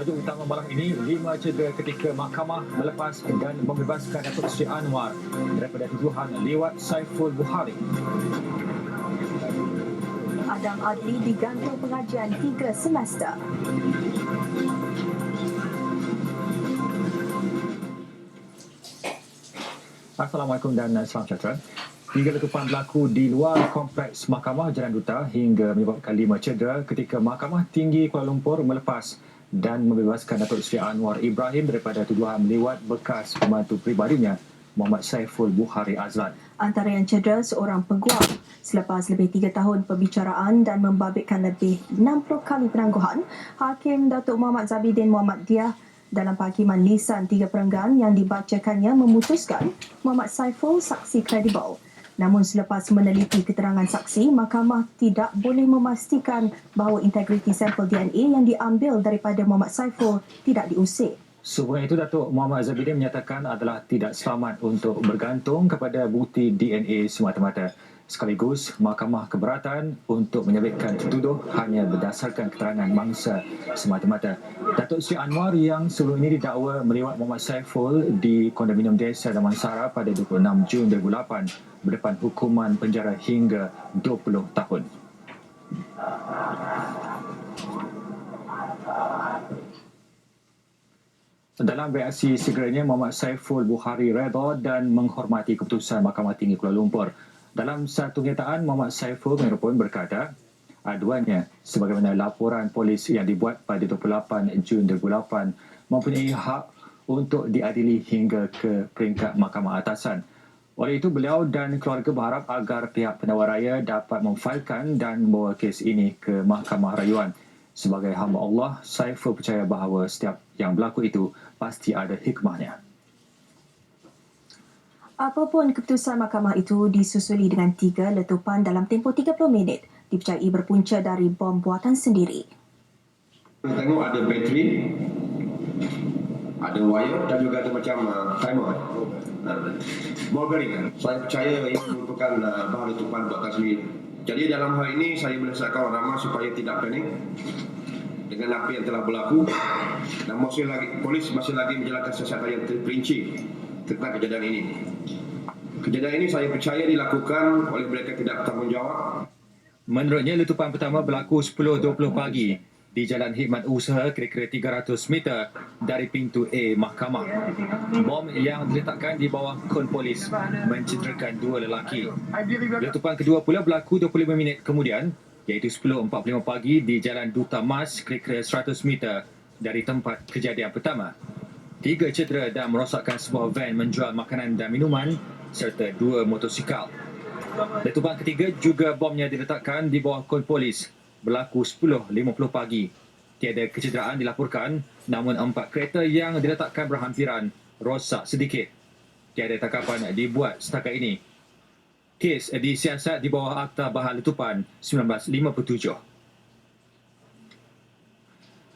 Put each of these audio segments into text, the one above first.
Tajuk utama malam ini, lima cedera ketika mahkamah melepas dan membebaskan Datuk Sri Anwar daripada tuduhan lewat Saiful Buhari. Adam Adli digantung pengajian tiga semester. Assalamualaikum dan selamat sejahtera. Tiga letupan berlaku di luar kompleks Mahkamah Jalan Duta hingga menyebabkan lima cedera ketika Mahkamah Tinggi Kuala Lumpur melepas dan membebaskan Datuk Seri Anwar Ibrahim daripada tuduhan melewat bekas pembantu peribadinya Muhammad Saiful Buhari Azlan. Antara yang cedera seorang peguam selepas lebih tiga tahun pembicaraan dan membabitkan lebih 60 kali penangguhan, Hakim Datuk Muhammad Zabidin Muhammad Diah dalam penghakiman lisan tiga perenggan yang dibacakannya memutuskan Muhammad Saiful saksi kredibel. Namun selepas meneliti keterangan saksi, mahkamah tidak boleh memastikan bahawa integriti sampel DNA yang diambil daripada Muhammad Saiful tidak diusik. Sehubungan itu, Datuk Muhammad Zabidin menyatakan adalah tidak selamat untuk bergantung kepada bukti DNA semata-mata. Sekaligus, Mahkamah Keberatan untuk menyabitkan tertuduh hanya berdasarkan keterangan mangsa semata-mata. Datuk Sri Anwar yang sebelum ini didakwa melewat Muhammad Saiful di kondominium desa Damansara pada 26 Jun 2008 berdepan hukuman penjara hingga 20 tahun. Dalam reaksi segeranya, Muhammad Saiful Buhari reda dan menghormati keputusan Mahkamah Tinggi Kuala Lumpur. Dalam satu kenyataan, Muhammad Saiful pun berkata, aduannya sebagaimana laporan polis yang dibuat pada 28 Jun 2008 mempunyai hak untuk diadili hingga ke peringkat mahkamah atasan. Oleh itu, beliau dan keluarga berharap agar pihak penawar raya dapat memfailkan dan membawa kes ini ke mahkamah rayuan. Sebagai hamba Allah, Saiful percaya bahawa setiap yang berlaku itu pasti ada hikmahnya. Apapun keputusan mahkamah itu disusuli dengan tiga letupan dalam tempoh 30 minit dipercayai berpunca dari bom buatan sendiri. Kita tengok ada bateri, ada wire dan juga ada macam uh, timer. Uh, kan. Saya percaya ini merupakan uh, bahan letupan buatan sendiri. Jadi dalam hal ini saya menasihatkan orang ramai supaya tidak panik dengan apa yang telah berlaku dan masih lagi polis masih lagi menjalankan siasatan yang terperinci tentang kejadian ini. Kejadian ini saya percaya dilakukan oleh mereka tidak bertanggungjawab Menurutnya, letupan pertama berlaku 10.20 pagi di Jalan Hikmat Usaha kira-kira 300 meter dari pintu A mahkamah. Bom yang diletakkan di bawah kon polis mencederakan dua lelaki. Letupan kedua pula berlaku 25 minit kemudian iaitu 10.45 pagi di Jalan Duta Mas kira-kira 100 meter dari tempat kejadian pertama. Tiga cedera dan merosakkan sebuah van menjual makanan dan minuman serta dua motosikal. Letupan ketiga juga bomnya diletakkan di bawah kon polis berlaku 10.50 pagi. Tiada kecederaan dilaporkan namun empat kereta yang diletakkan berhampiran rosak sedikit. Tiada tangkapan dibuat setakat ini. Kes disiasat di bawah Akta Bahan Letupan 1957.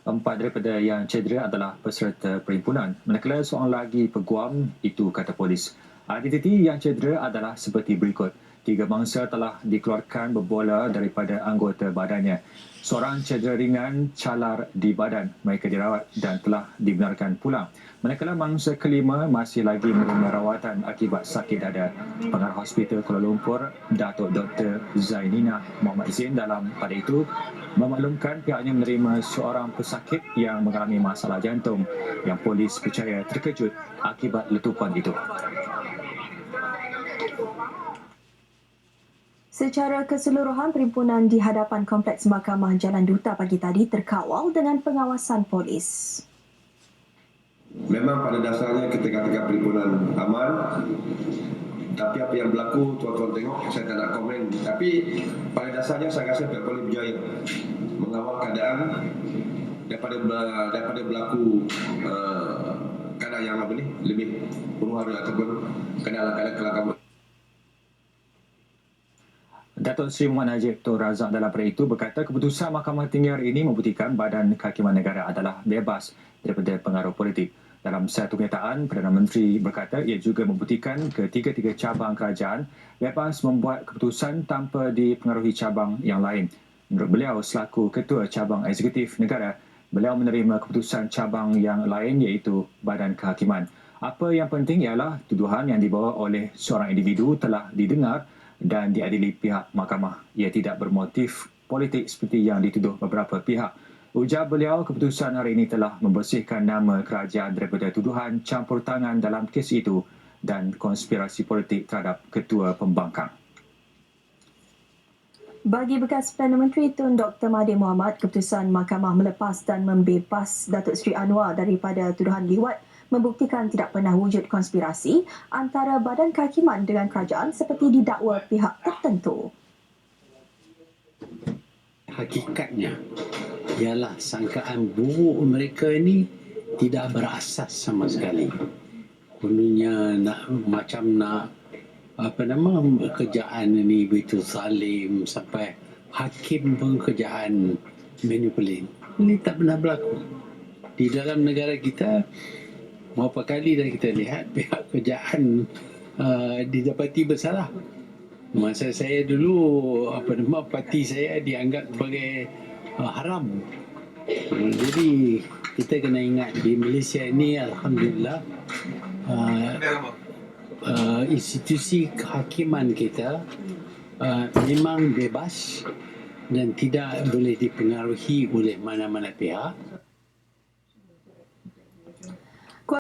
Empat daripada yang cedera adalah peserta perhimpunan. Manakala seorang lagi peguam, itu kata polis. Identiti yang cedera adalah seperti berikut. Tiga mangsa telah dikeluarkan berbola daripada anggota badannya. Seorang cedera ringan calar di badan. Mereka dirawat dan telah dibenarkan pulang. Manakala mangsa kelima masih lagi menerima rawatan akibat sakit dada. Pengarah Hospital Kuala Lumpur, Datuk Dr. Zainina Muhammad Zain dalam pada itu memaklumkan pihaknya menerima seorang pesakit yang mengalami masalah jantung yang polis percaya terkejut akibat letupan itu. Secara keseluruhan, perhimpunan di hadapan Kompleks Mahkamah Jalan Duta pagi tadi terkawal dengan pengawasan polis. Memang pada dasarnya ketika-ketika perhimpunan aman tapi apa yang berlaku tuan-tuan tengok saya tak nak komen tapi pada dasarnya saya rasa pihak polis berjaya mengawal keadaan daripada daripada berlaku uh, keadaan yang apa ni lebih huru hara ataupun keadaan-keadaan kelakaran Datuk Seri Muhammad Najib Tun Razak dalam pada itu berkata keputusan Mahkamah Tinggi hari ini membuktikan Badan Kehakiman Negara adalah bebas daripada pengaruh politik. Dalam satu kenyataan, Perdana Menteri berkata ia juga membuktikan ketiga-tiga cabang kerajaan bebas membuat keputusan tanpa dipengaruhi cabang yang lain. Menurut beliau, selaku Ketua Cabang Eksekutif Negara, Beliau menerima keputusan cabang yang lain iaitu Badan Kehakiman. Apa yang penting ialah tuduhan yang dibawa oleh seorang individu telah didengar dan diadili pihak mahkamah. Ia tidak bermotif politik seperti yang dituduh beberapa pihak. Ujar beliau, keputusan hari ini telah membersihkan nama kerajaan daripada tuduhan campur tangan dalam kes itu dan konspirasi politik terhadap ketua pembangkang. Bagi bekas Perdana Menteri Tun Dr. Mahathir Mohamad, keputusan mahkamah melepas dan membebas Datuk Seri Anwar daripada tuduhan liwat membuktikan tidak pernah wujud konspirasi antara badan kehakiman dengan kerajaan seperti didakwa pihak tertentu. hakikatnya ialah sangkaan buruk mereka ini tidak berasas sama sekali. Kononnya nak macam nak apa nama kerjaan ini begitu zalim sampai hakim pun kerjaan manipulate. Ini tak pernah berlaku. Di dalam negara kita berapa kali dah kita lihat pihak kerjaan uh, didapati bersalah. Masa saya dulu apa nama parti saya dianggap sebagai uh, haram. Uh, jadi kita kena ingat di Malaysia ini alhamdulillah uh, uh, institusi kehakiman kita uh, memang bebas dan tidak boleh dipengaruhi oleh mana-mana pihak